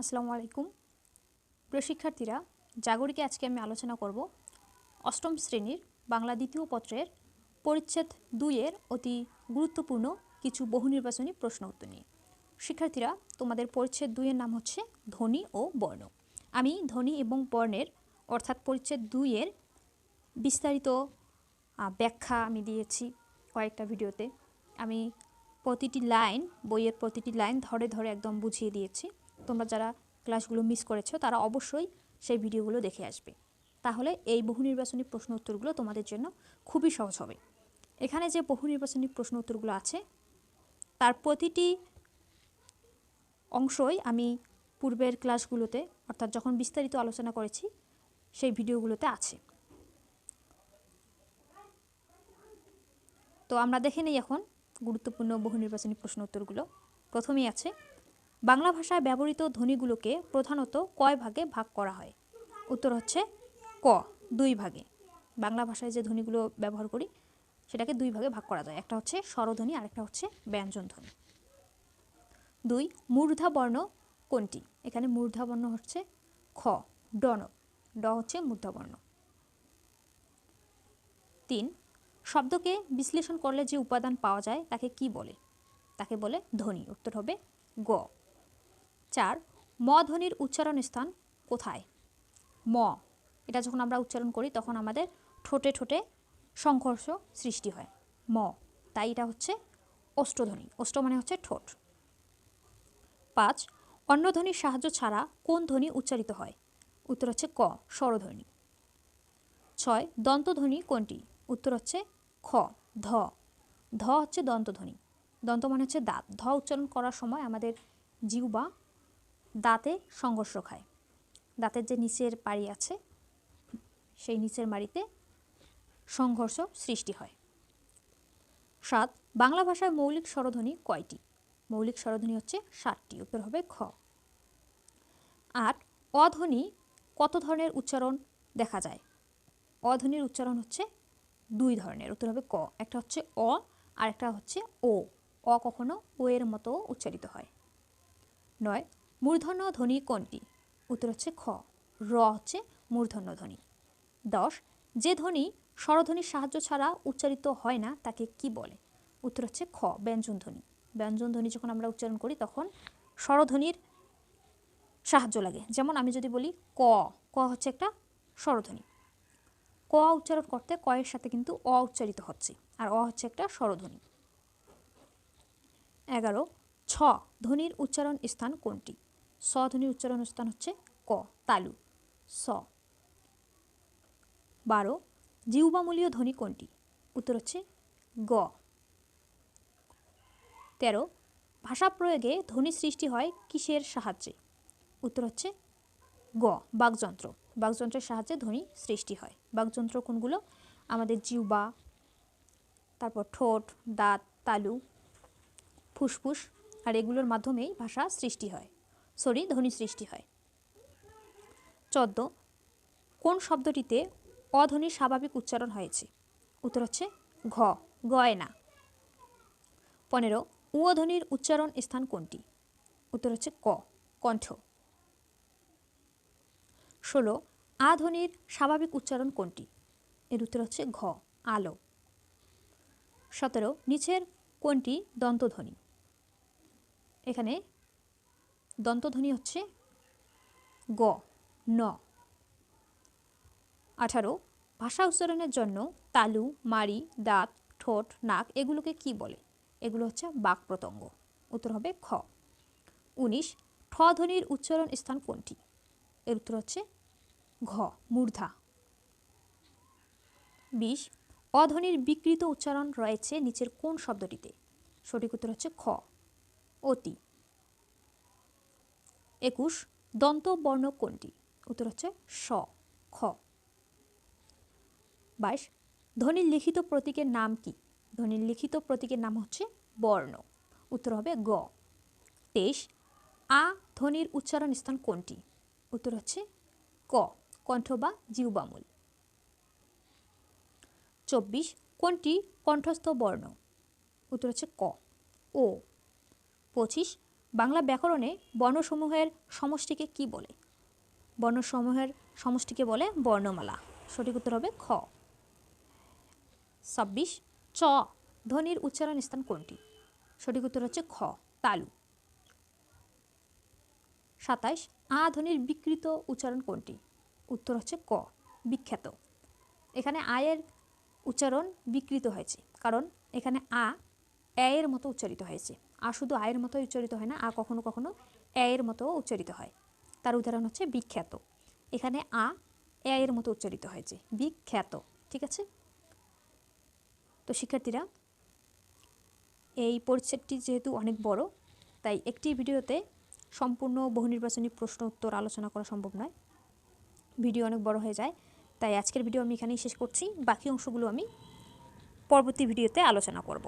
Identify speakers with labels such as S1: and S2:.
S1: আসসালামু আলাইকুম। প্রিয় শিক্ষার্থীরা, জাগরিকে আজকে আমি আলোচনা করব অষ্টম শ্রেণির বাংলা দ্বিতীয় পত্রের পরিচ্ছেদ দুইয়ের অতি গুরুত্বপূর্ণ কিছু বহু নির্বাচনী প্রশ্ন উত্তর নিয়ে। শিক্ষার্থীরা, তোমাদের পরিচ্ছেদ দুইয়ের নাম হচ্ছে ধ্বনি ও বর্ণ। আমি ধ্বনি এবং বর্ণের, অর্থাৎ পরিচ্ছেদ দুইয়ের বিস্তারিত ব্যাখ্যা আমি দিয়েছি কয়েকটা ভিডিওতে। আমি প্রতিটি লাইন, বইয়ের প্রতিটি লাইন ধরে ধরে একদম বুঝিয়ে দিয়েছি। তোমরা যারা ক্লাসগুলো মিস করেছ, তারা অবশ্যই সেই ভিডিওগুলো দেখে আসবে। তাহলে এই বহু নির্বাচনী প্রশ্ন উত্তরগুলো তোমাদের জন্য খুবই সহজ হবে। এখানে যে বহু নির্বাচনী প্রশ্ন উত্তরগুলো আছে, তার প্রতিটি অংশই আমি পূর্বের ক্লাসগুলোতে, অর্থাৎ যখন বিস্তারিত আলোচনা করেছি, সেই ভিডিওগুলোতে আছে। তো আমরা দেখে নেই এখন গুরুত্বপূর্ণ বহু নির্বাচনী প্রশ্ন উত্তরগুলো। প্রথমেই আছে বাংলা ভাষায় ব্যবহৃত ধ্বনিগুলোকে প্রধানত কয় ভাগে ভাগ করা হয়? উত্তর হচ্ছে ক, দুই ভাগে। বাংলা ভাষায় যে ধ্বনিগুলো ব্যবহার করি, সেটাকে দুই ভাগে ভাগ করা যায়। একটা হচ্ছে স্বরধ্বনি আর একটা হচ্ছে ব্যঞ্জন ধ্বনি দুই মূর্ধা বর্ণ কোনটি? এখানে মূর্ধা বর্ণ হচ্ছে খ ডন ড হচ্ছে মূর্ধা বর্ণ তিন, শব্দকে বিশ্লেষণ করলে যে উপাদান পাওয়া যায়, তাকে কি বলে? তাকে বলে ধ্বনি। উত্তর হবে গ। চার, ম ধ্বনির উচ্চারণ স্থান কোথায়? ম, এটা যখন আমরা উচ্চারণ করি তখন আমাদের ঠোঁটে ঠোঁটে সংঘর্ষ সৃষ্টি হয়। ম, তাই এটা হচ্ছে অষ্টধ্বনি। অষ্ট মানে হচ্ছে ঠোঁট। পাঁচ, অন্য ধ্বনির সাহায্য ছাড়া কোন ধ্বনি উচ্চারিত হয়? উত্তর হচ্ছে ক, স্বরধ্বনি। ছয়, দন্তধ্বনি কোনটি? উত্তর হচ্ছে খ, ধ। ধ হচ্ছে দন্তধ্বনি। দন্ত মানে হচ্ছে দাঁত। ধ উচ্চারণ করার সময় আমাদের জিহ্বা দাঁতে সংঘর্ষ খায়। দাঁতের যে নিচের পাড়ি আছে, সেই নিচের মাড়িতে সংঘর্ষ সৃষ্টি হয়। সাত, বাংলা ভাষায় মৌলিক স্বরধ্বনি কয়টি? মৌলিক স্বরধ্বনি হচ্ছে ষাটটি উত্তর হবে খ। আট, অধ্বনি কত ধরনের উচ্চারণ দেখা যায়? অধ্বনির উচ্চারণ হচ্ছে দুই ধরনের, উত্তর হবে ক। একটা হচ্ছে অ আর একটা হচ্ছে ও। অ কখনো ও এর মতো উচ্চারিত হয়। নয় মূর্ধন্য ধ্বনি কোনটি? উত্তর হচ্ছে খ। র হচ্ছে মূর্ধন্য ধ্বনি। দশ, যে ধ্বনি স্বরধ্বনির সাহায্য ছাড়া উচ্চারিত হয় না, তাকে কি বলে? উত্তর হচ্ছে খ, ব্যঞ্জন ধ্বনি। ব্যঞ্জন ধ্বনি যখন আমরা উচ্চারণ করি, তখন স্বরধ্বনির সাহায্য লাগে। যেমন আমি যদি বলি ক ক হচ্ছে একটা স্বরধ্বনি। ক উচ্চারণ করতে ক এর সাথে কিন্তু অ উচ্চারিত হচ্ছে, আর অ হচ্ছে একটা স্বরধ্বনি। এগারো, ছ, ধ্বনির উচ্চারণ স্থান কোনটি? স ধ্বনির উচ্চারণ স্থান হচ্ছে ক, তালু। স। বারো জিউবামূলীয় ধ্বনি কোনটি? উত্তর হচ্ছে গ। তেরো, ভাষা প্রয়োগে ধ্বনি সৃষ্টি হয় কিসের সাহায্যে? উত্তর হচ্ছে গ, বাকযন্ত্র। বাকযন্ত্রের সাহায্যে ধ্বনি সৃষ্টি হয়। বাকযন্ত্র কোনগুলো? আমাদের জিউবা তারপর ঠোঁট, দাঁত, তালু, ফুসফুস, আর এগুলোর মাধ্যমেই ভাষা সৃষ্টি হয়। সরি, ধ্বনি সৃষ্টি হয়। চোদ্দ, কোন শব্দটিতে অধ্বনির স্বাভাবিক উচ্চারণ হয়েছে? উত্তর হচ্ছে ঘ, গয়না। পনেরো, উ ধ্বনির উচ্চারণ স্থান কোনটি? উত্তর হচ্ছে ক, কণ্ঠ। ষোলো আ ধ্বনির স্বাভাবিক উচ্চারণ কোনটি? এর উত্তর হচ্ছে ঘ, আলো। সতেরো, নিচের কোনটি দন্তধ্বনি? এখানে দন্তধ্বনি হচ্ছে গ, ন। আঠারো, ভাষা উচ্চারণের জন্য তালু, মাড়ি, দাঁত, ঠোঁট, নাক এগুলোকে কি বলে? এগুলো হচ্ছে বাক প্রত্যঙ্গ। উত্তর হবে খ। উনিশ, ঠ ধ্বনির উচ্চারণ স্থান কোনটি? এর উত্তর হচ্ছে ঘ, মূর্ধা। বিশ, অধ্বনির বিকৃত উচ্চারণ রয়েছে নিচের কোন শব্দটিতে? সঠিক উত্তর হচ্ছে খ। অতি। একুশ, দন্ত বর্ণ কোনটি? উত্তর হচ্ছে স, খ। বাইশ ধ্বনির লিখিত প্রতীকের নাম কি? ধ্বনির লিখিত প্রতীকের নাম হচ্ছে বর্ণ। উত্তর হবে গ। তেইশ, আ, ধ্বনির উচ্চারণ স্থান কোনটি? উত্তর হচ্ছে ক, কণ্ঠ বা জিউবামূল চব্বিশ, কোনটি কণ্ঠস্থ বর্ণ? উত্তর হচ্ছে ক, ও। পঁচিশ বাংলা ব্যাকরণে বর্ণসমূহের সমষ্টিকে কি বলে? বর্ণসমূহের সমষ্টিকে বলে বর্ণমালা। সঠিক উত্তর হবে খ। ছাব্বিশ, চ। ধ্বনির উচ্চারণ স্থান কোনটি? সঠিক উত্তর হচ্ছে খ, তালু। সাতাইশ, আ ধ্বনির বিকৃত উচ্চারণ কোনটি? উত্তর হচ্ছে ক, বিখ্যাত। এখানে আয়ের উচ্চারণ বিকৃত হয়েছে, কারণ এখানে আ এর মতো উচ্চারিত হয়েছে। আ শুধু আয়ের মতো উচ্চারিত হয় না, আ কখনো কখনো এর মতো উচ্চারিত হয়। তার উদাহরণ হচ্ছে বিখ্যাত। এখানে আ এর মতো উচ্চারিত হয়েছে। বিখ্যাত, ঠিক আছে? তো শিক্ষার্থীরা, এই পরিচ্ছেদটি যেহেতু অনেক বড়, তাই একটি ভিডিওতে সম্পূর্ণ বহু নির্বাচনী প্রশ্ন উত্তর আলোচনা করা সম্ভব নয়। ভিডিও অনেক বড় হয়ে যায়, তাই আজকের ভিডিও আমি এখানেই শেষ করছি। বাকি অংশগুলো আমি পরবর্তী ভিডিওতে আলোচনা করব।